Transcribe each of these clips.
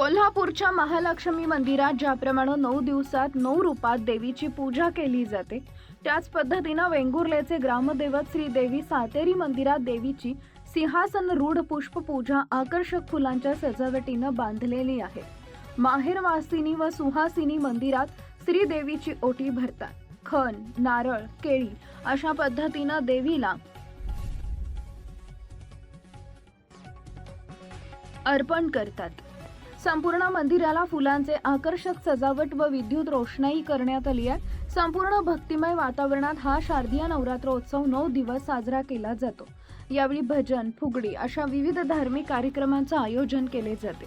कोल्हापूरच्या महालक्ष्मी मंदिरात ज्याप्रमाणे नऊ दिवसात नऊ रूपात देवीची पूजा केली जाते त्याच पद्धतीनं वेंगुर्लेचे ग्रामदैवत श्री देवी सातेरी मंदिरात देवीची सिंहासन रूढ पुष्प पूजा आकर्षक फुलांच्या सजावटीनं बांधलेली आहे. माहेरवासिनी व सुहासिनी मंदिरात श्रीदेवीची ओटी भरतात. खण नारळ केळी अशा पद्धतीनं देवीला अर्पण करतात. संपूर्ण मंदिराला फुलांचे आकर्षक सजावट व विद्युत रोषणाई करण्यात आली आहे. संपूर्ण भक्तिमय वातावरणात हा शारदीय नवरात्रोत्सव नऊ दिवस साजरा केला जातो. यावेळी भजन फुगडी अशा विविध धार्मिक कार्यक्रमांचं आयोजन केले जाते.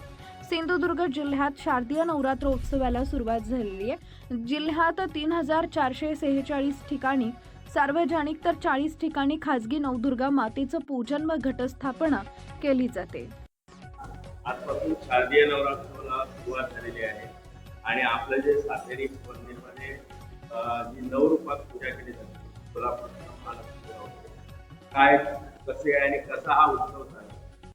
सिंधुदुर्ग जिल्ह्यात शारदीय नवरात्रोत्सवाला सुरुवात झालेली आहे. जिल्ह्यात तीन हजार चारशे सेहेचाळीस ठिकाणी सार्वजनिक तर चाळीस ठिकाणी खासगी नवदुर्गा मातेचं पूजन व घटस्थापना केली जाते. आजपासून शारदीय नवरात्रोला सुरुवात झालेली आहे. आणि आपलं जे सातेरी मंदिरमध्ये जी नऊ नवरूपात पूजा केली जाते काय कसे आणि कसा हा उत्सव झाला?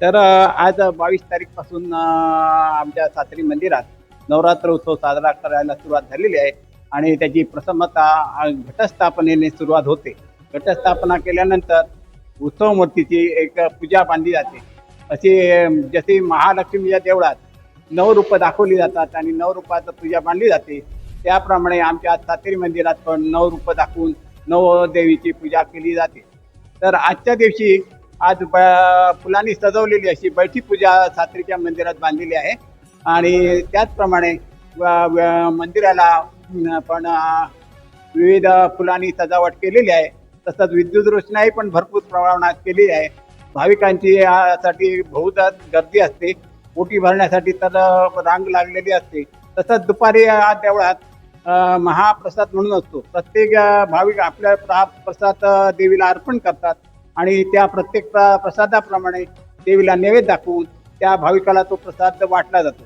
तर आज बावीस तारीखपासून पासून आमच्या सातरी मंदिरात नवरात्र उत्सव साजरा करायला सुरुवात झालेली आहे. आणि त्याची प्रसन्नता घटस्थापनेने सुरुवात होते. घटस्थापना केल्यानंतर उत्सव मूर्तीची एक पूजा बांधली जाते. असे जसे जशी महालक्ष्मीच्या देवळात नवरूपं दाखवली जातात आणि नवरूपाचं पूजा बांधली जाते त्याप्रमाणे आमच्या सातेरी मंदिरात पण नवरूपं दाखवून नवदेवीची पूजा केली जाते. तर आजच्या दिवशी आज ब फुलांनी सजवलेली अशी बैठी पूजा सात्रीच्या मंदिरात बांधलेली आहे. आणि त्याचप्रमाणे मंदिराला पण विविध फुलांनी सजावट केलेली आहे. तसंच विद्युत रोषणाई पण भरपूर प्रमाणात केली आहे. भाविकांची यासाठी बहुधा गर्दी असते. ओटी भरण्यासाठी तर रांग लागलेली असते. तसंच दुपारी या देवळात महाप्रसाद म्हणून असतो. प्रत्येक भाविक आपल्या प्रा- प्रसाद देवीला अर्पण करतात आणि त्या प्रत्येक प्र- प्रसादाप्रमाणे देवीला नैवेद्य दाखवून त्या भाविकाला तो प्रसाद वाटला जातो.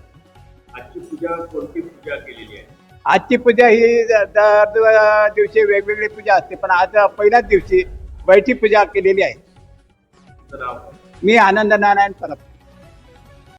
आजची पूजा कोणती पूजा केलेली आहे? आजची पूजा ही दर दिवशी वेगवेगळी पूजा असते. पण आज पहिल्याच दिवशी बैठी पूजा केलेली आहे. मी आनंद नारायण परब.